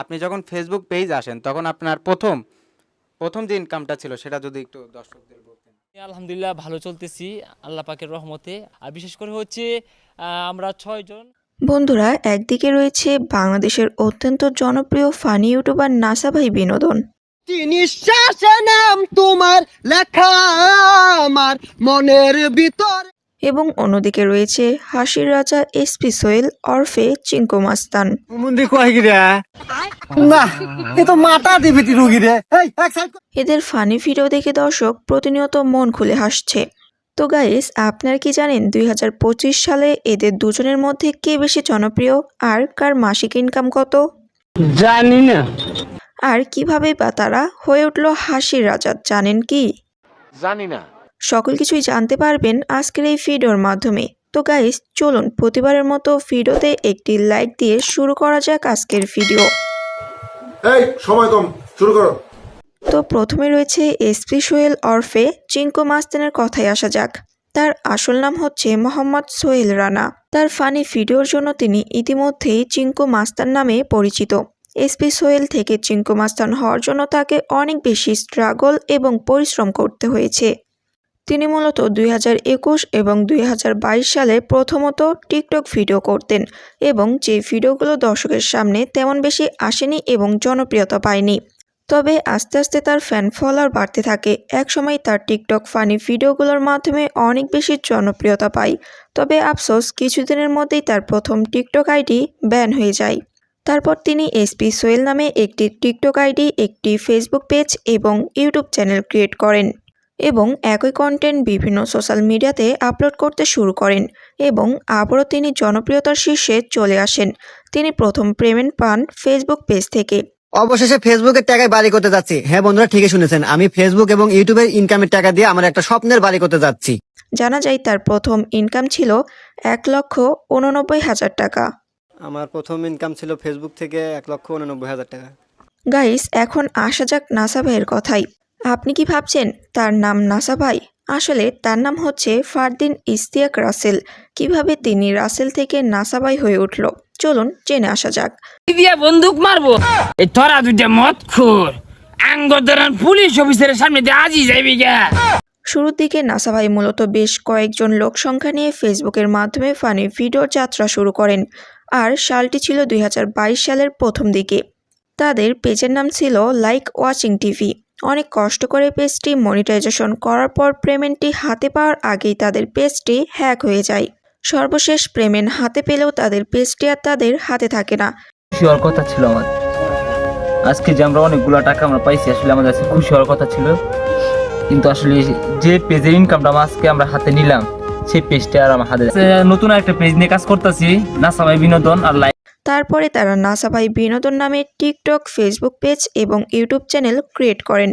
আপনি যখন Facebook page আসেন তখন আপনার প্রথম প্রথম যে ইনকামটা ছিল সেটা যদি একটু দর্শকদের বলতেন। আলহামদুলিল্লাহ ভালো চলতেছি আল্লাহ পাকের রহমতে। আর বিশেষ করে হচ্ছে আমরা ছয়জন বন্ধুরা একদিকে রয়েছে বাংলাদেশের অত্যন্ত জনপ্রিয় ফানি ইউটিউবার নাসা ভাই বিনোদন। নিঃশ্বাসে নাম তোমার লেখা আমার মনের ভিতর। এবং অন্যদিকে রয়েছে হাসির রাজা এসপি সোহেল অরফে চিঙ্কু মাস্তান মুন্দি কয় গিরে না এ তো মাথা দিবিটি রুগী রে। এই এক সাইড এদের ফানি ভিডিও দেখে দর্শক প্রতিনিয়ত মন খুলে হাসছে। তো গাইস আপনার কি জানেন দুই হাজার পঁচিশ সালে এদের দুজনের মধ্যে কে বেশি জনপ্রিয় আর কার মাসিক ইনকাম কত? জানি না। আর কীভাবে বা তারা হয়ে উঠল হাসির রাজা জানেন কি? জানি না। সকল কিছুই জানতে পারবেন আজকের এই ভিডিওর মাধ্যমে। তো গাইস চলুন প্রতিবারের মতো ভিডিওতে একটি লাইক দিয়ে শুরু করা যাক আজকের ভিডিও এই সময় কম শুরু করো। তো প্রথমে রয়েছে এসপি সোহেল ওরফে চিঙ্কু মাস্তানের কথায় আসা যাক। তার আসল নাম হচ্ছে মোহাম্মদ সোহেল রানা। তার ফানি ভিডিওর জন্য তিনি ইতিমধ্যেই চিঙ্কু মাস্তান নামে পরিচিত। এসপি সোহেল থেকে চিঙ্কু মাস্তান হওয়ার জন্য তাকে অনেক বেশি স্ট্রাগল এবং পরিশ্রম করতে হয়েছে। তিনি মূলত দুই হাজার একুশ এবং দুই হাজার বাইশ সালে প্রথমত টিকটক ভিডিও করতেন এবং যে ভিডিওগুলো দর্শকের সামনে তেমন বেশি আসেনি এবং জনপ্রিয়তা পায়নি। তবে আস্তে আস্তে তার ফ্যান ফলোয়ার বাড়তে থাকে। একসময় তার টিকটক ফানি ভিডিওগুলোর মাধ্যমে অনেক বেশি জনপ্রিয়তা পায়। তবে আফসোস, কিছুদিনের মধ্যেই তার প্রথম টিকটক আইডি ব্যান হয়ে যায়। তারপর তিনি এসপি সোয়েল নামে একটি টিকটক আইডি, একটি ফেসবুক পেজ এবং ইউটিউব চ্যানেল ক্রিয়েট করেন। এবং একই কন্টেন্ট বিভিন্ন সোশ্যাল মিডিয়াতে আপলোড করতে শুরু করেন এবং আবারও তিনি জনপ্রিয়তার শীর্ষে চলে আসেন। তিনি প্রথম পেমেন্ট পান ফেসবুক পেজ থেকে। অবশেষে ফেসবুকের টাকায় বাড়ি করতে যাচ্ছি। হ্যাঁ বন্ধুরা ঠিকই শুনেছেন। আমি ফেসবুক এবং ইউটিউবের ইনকামের টাকা দিয়ে আমার একটা স্বপ্নের বাড়ি করতে যাচ্ছি। জানা যায় তার প্রথম ইনকাম ছিল এক লক্ষ উননব্বই হাজার টাকা। আমার প্রথম ইনকাম ছিল ফেসবুক থেকে এক লক্ষ উননব্বই হাজার টাকা। গাইস এখন আসা যাক নাসা ভাইয়ের কথাই আপনি কি ভাবছেন তার নাম নাসা ভাই? আসলে তার নাম হচ্ছে ফারদিন ইস্তিয়াক রাসেল। কীভাবে তিনি রাসেল থেকে নাসা ভাই হয়ে উঠল? চলুন জেনে আসা যাক। দিয়া বন্দুক মারবো? এই তোরা দুইটা মদ খোর আঙ্গ ধরান পুলিশ অফিসারের সামনে দিয়ে আজই যাইবি গা। শুরুর দিকে নাসা ভাই মূলত বেশ কয়েকজন লোক সংখ্যা নিয়ে ফেসবুকের মাধ্যমে ফানি ভিডিওর যাত্রা শুরু করেন। আর সালটি ছিল দুই হাজার বাইশ সালের প্রথম দিকে। তাদের পেজের নাম ছিল লাইক ওয়াচিং টিভি। অনেক কষ্ট করে পেজটি মনিটাইজেশন করার পর পেমেন্টটি হাতে পাওয়ার আগেই তাদের পেজটি হ্যাক হয়ে যায়। সর্বশেষ পেমেন্ট হাতে পেলেও তাদের পেজটি আর তাদের হাতে থাকে না। খুশি হওয়ার কথা ছিল আমার। আজকে যে আমরা অনেকগুলো টাকা আমরা পাইছি, আসলে আমাদের কাছে খুশি হওয়ার কথা ছিল। কিন্তু আসলে যে পেজের ইনকামটা আজকে আমরা হাতে নিলাম, সেই পেজটা আর আমার হাতে নতুন একটা পেজ নিয়ে কাজ করতেছি। নাসামাই বিনোদন আর লাইক তারপরে তারা নাসা ভাই বিনোদন নামে টিকটক, ফেসবুক পেজ এবং ইউটিউব চ্যানেল ক্রিয়েট করেন।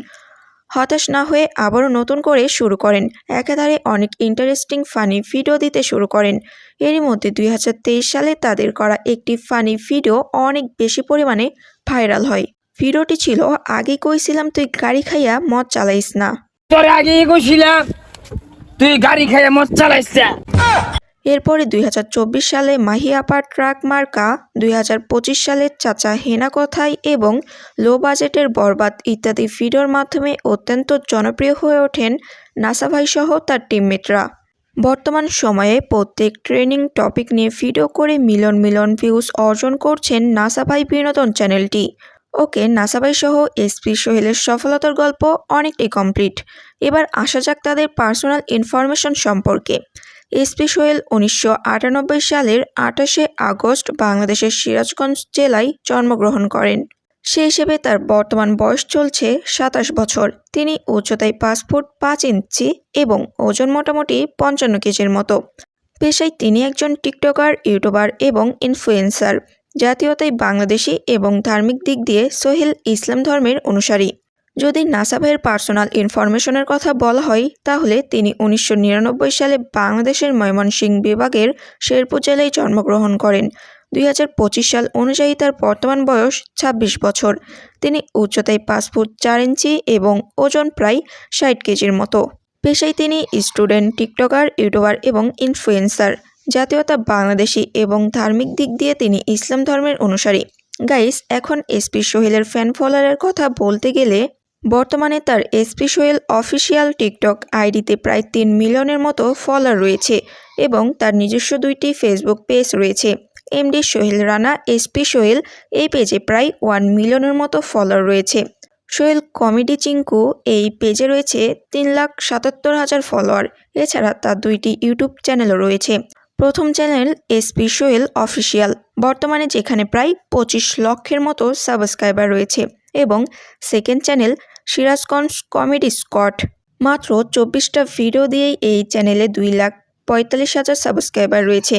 হতাশ না হয়ে আবারও নতুন করে শুরু করেন। একাধারে অনেক ইন্টারেস্টিং ফানি ভিডিও দিতে শুরু করেন। এরই মধ্যে দুই হাজার তেইশ সালে তাদের করা একটি ফানি ভিডিও অনেক বেশি পরিমাণে ভাইরাল হয়। ভিডিওটি ছিল আগে কইছিলাম তুই গাড়ি খাইয়া মদ চালাইস না। তোর আগে এগোছিলাম তুই গাড়ি খাইয়া মদ চালাইছ এরপরে দুই হাজার চব্বিশ সালে মাহিয়াপা ট্রাক মার্কা, দুই সালে চাচা হেনা কথাই এবং লো বাজেটের বরবাদ ইত্যাদি ভিডিওর মাধ্যমে অত্যন্ত জনপ্রিয় হয়ে ওঠেন নাসা ভাই সহ তার টিমমেটরা বর্তমান সময়ে প্রত্যেক ট্রেনিং টপিক নিয়ে ভিডিও করে মিলন মিলন ভিউজ অর্জন করছেন নাসা ভাই বিনোদন চ্যানেলটি ওকে, নাসা ভাই সহ এসপি সোহেলের সফলতার গল্প অনেকটাই কমপ্লিট এবার আসা যাক তাদের পার্সোনাল ইনফরমেশন সম্পর্কে। সোহেল উনিশশো আটানব্বই সালের আঠাশে আগস্ট বাংলাদেশের সিরাজগঞ্জ জেলায় জন্মগ্রহণ করেন। সে হিসেবে তার বর্তমান বয়স চলছে সাতাশ বছর। তিনি উচ্চতায় পাঁচ ফুট পাঁচ ইঞ্চি এবং ওজন মোটামুটি পঞ্চান্ন কেজির মতো। পেশায় তিনি একজন টিকটকার, ইউটিউবার এবং ইনফ্লুয়েন্সার। জাতীয়তায় বাংলাদেশি এবং ধার্মিক দিক দিয়ে সোহেল ইসলাম ধর্মের অনুসারী। যদি নাসা ভাইয়ের পার্সোনাল ইনফরমেশনের কথা বলা হয়, তাহলে তিনি উনিশশো নিরানব্বই সালে বাংলাদেশের ময়মনসিংহ বিভাগের শেরপুর জেলায় জন্মগ্রহণ করেন। দুই হাজার পঁচিশ সাল অনুযায়ী তার বর্তমান বয়স ২৬ বছর। তিনি উচ্চতায় পাঁচ ফুট চার ইঞ্চি এবং ওজন প্রায় ষাট কেজির মতো। পেশায় তিনি স্টুডেন্ট, টিকটকার, ইউটিউবার এবং ইনফ্লুয়েন্সার। জাতীয়তা বাংলাদেশি এবং ধার্মিক দিক দিয়ে তিনি ইসলাম ধর্মের অনুসারী। গাইস, এখন এসপি সোহেলের ফ্যান ফলোয়ারের কথা বলতে গেলে বর্তমানে তার এসপি অফিসিয়াল টিকটক আইডিতে প্রায় তিন মিলিয়নের মতো ফলোয়ার রয়েছে এবং তার নিজস্ব দুইটি ফেসবুক পেজ রয়েছে। এমডি সোহেল রানা, এসপি সোহেল, এই পেজে প্রায় ওয়ান মিলিয়নের মতো ফলোয়ার রয়েছে। সোহেল কমেডি চিঙ্কু এই পেজে রয়েছে তিন লাখ সাতাত্তর হাজার ফলোয়ার। এছাড়া তার দুইটি ইউটিউব চ্যানেলও রয়েছে। প্রথম চ্যানেল এসপি সোহেল অফিসিয়াল। বর্তমানে যেখানে প্রায় পঁচিশ লক্ষের মতো সাবস্ক্রাইবার রয়েছে এবং second channel Sirajganj comedy Scott. মাত্র চব্বিশটা ভিডিও দিয়েই এই চ্যানেলে দুই লাখ পঁয়তাল্লিশ হাজার সাবস্ক্রাইবার রয়েছে।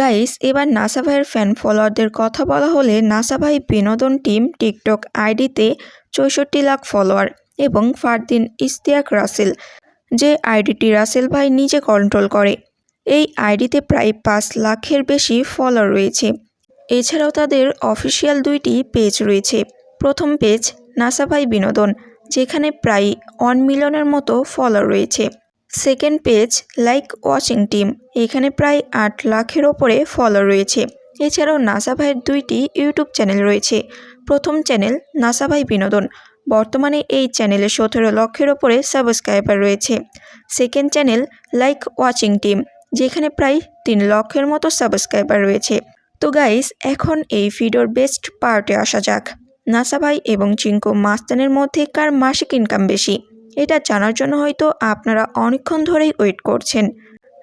গাইস এবার নাসা ভাইয়ের ফ্যান ফলোয়ারদের কথা বলা হলে নাসা ভাই বিনোদন টিম টিকটক আইডিতে চৌষট্টি লাখ ফলোয়ার এবং ফারদিন ইস্তিয়াক রাসেল, যে আইডিটি রাসেল ভাই নিজে কন্ট্রোল করে। এই আইডিতে প্রায় পাঁচ লাখের বেশি ফলোয়ার রয়েছে। এছাড়াও তাদের অফিসিয়াল দুইটি পেজ রয়েছে। প্রথম পেজ নাসা ভাই বিনোদন, যেখানে প্রায় ওয়ান মিলিয়নের মতো ফলোয়ার রয়েছে। Second page like watching team এখানে প্রায় আট লাখের ওপরে ফলোয়ার রয়েছে। এছাড়াও নাসা ভাইয়ের দুইটি ইউটিউব চ্যানেল রয়েছে। প্রথম চ্যানেল নাসা ভাই বিনোদন, বর্তমানে এই চ্যানেলে সতেরো লক্ষের ওপরে সাবস্ক্রাইবার রয়েছে। Second channel like watching team যেখানে প্রায় তিন লক্ষের মতো সাবস্ক্রাইবার রয়েছে। তো গাইস এখন এই ভিডিওর বেস্ট পার্টে আসা যাক। নাসা ভাই এবং চিঙ্কু মাস্তানের মধ্যে কার মাসিক ইনকাম বেশি? এটা জানার জন্য হয়তো আপনারা অনেকক্ষণ ধরেই ওয়েট করছেন।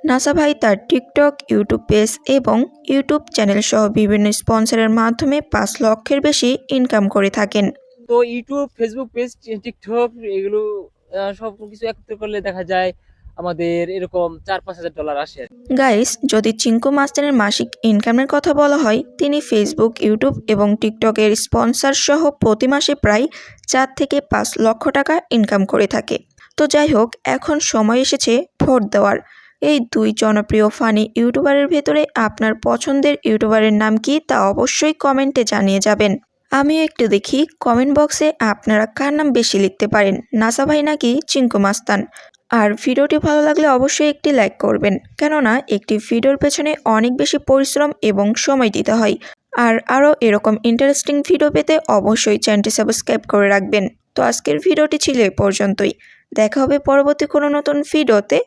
নাসা ভাই তার টিকটক ইউটিউব পেজ এবং ইউটিউব চ্যানেল সহ বিভিন্ন স্পন্সরের মাধ্যমে পাঁচ লক্ষের বেশি ইনকাম করে থাকেন। তো ইউটিউব ফেসবুক পেজ টিকটক এগুলো সব কিছু একত্র করলে দেখা যায় আমাদের এরকম চার পাঁচ হাজার ডলার আসে গাইস যদি চিঙ্কু মাস্টারের মাসিক ইনকামের কথা বলা হয়, তিনি ফেসবুক ইউটিউব এবং টিকটকের স্পন্সর সহ প্রতি মাসে প্রায় চার থেকে পাঁচ লক্ষ টাকা ইনকাম করে থাকে। তো যাই হোক, এখন সময় এসেছে ভোট দেওয়ার। এই দুই জনপ্রিয় ফানি ইউটিউবারের ভেতরে আপনার পছন্দের ইউটিউবারের নাম কি তা অবশ্যই কমেন্টে জানিয়ে যাবেন। আমিও একটু দেখি কমেন্ট বক্সে আপনারা কার নাম বেশি লিখতে পারেন, নাসা ভাই নাকি চিঙ্কু মাস্তান? আর ভিডিওটি ভালো লাগলে অবশ্যই একটি লাইক করবেন, কেননা একটি ভিডিওর পেছনে অনেক বেশি পরিশ্রম এবং সময় দিতে হয়। আর আরও এরকম ইন্টারেস্টিং ভিডিও পেতে অবশ্যই চ্যানেলটি সাবস্ক্রাইব করে রাখবেন। তো আজকের ভিডিওটি ছিল এ পর্যন্তই। দেখা হবে পরবর্তী কোনো নতুন ভিডিওতে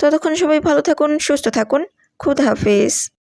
ততক্ষণ সবাই ভালো থাকুন, সুস্থ থাকুন। খুদ হাফেজ।